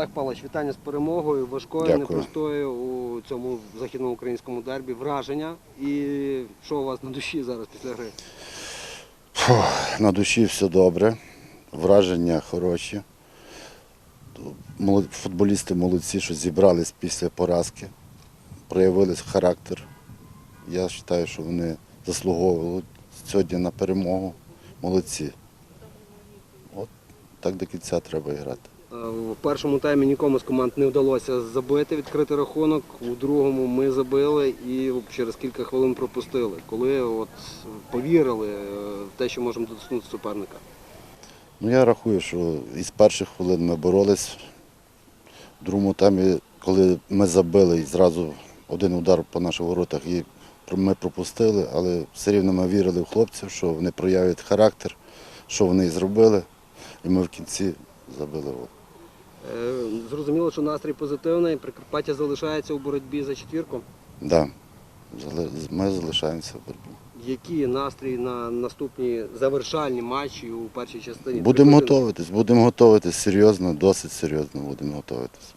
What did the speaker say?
Олег Павлович, вітання з перемогою, важкою, Дякую. непростою у цьому західноукраїнському дербі. Враження і що у вас на душі зараз після гри? На душі все добре, враження хороші. Футболісти молодці, що зібрались після поразки, проявили характер. Я вважаю, що вони заслуговували сьогодні на перемогу. Молодці. От так до кінця треба грати. Е, В першому таймі нікому з команд не вдалося забити, відкрити рахунок. У другому ми забили і через кілька хвилин пропустили, коли от повірили е, в те, що можемо дотиснути суперника. Ну я рахую, що із перших хвилин ми боролись. В другому таймі, коли ми забили і зразу один удар по наших воротах і ми пропустили, але все рівно ми вірили в хлопців, що вони проявлять характер, що вони зробили. І ми в кінці забили. Е, Зрозуміло, що настрій позитивний. Прикарпаття залишається у боротьбі за четвірку. Да, ми залишаємося в боротьбі. Які настрій на наступні завершальні матчі у першій частині? Будемо готуватись, будемо готуватись серйозно, досить серйозно будемо готуватись.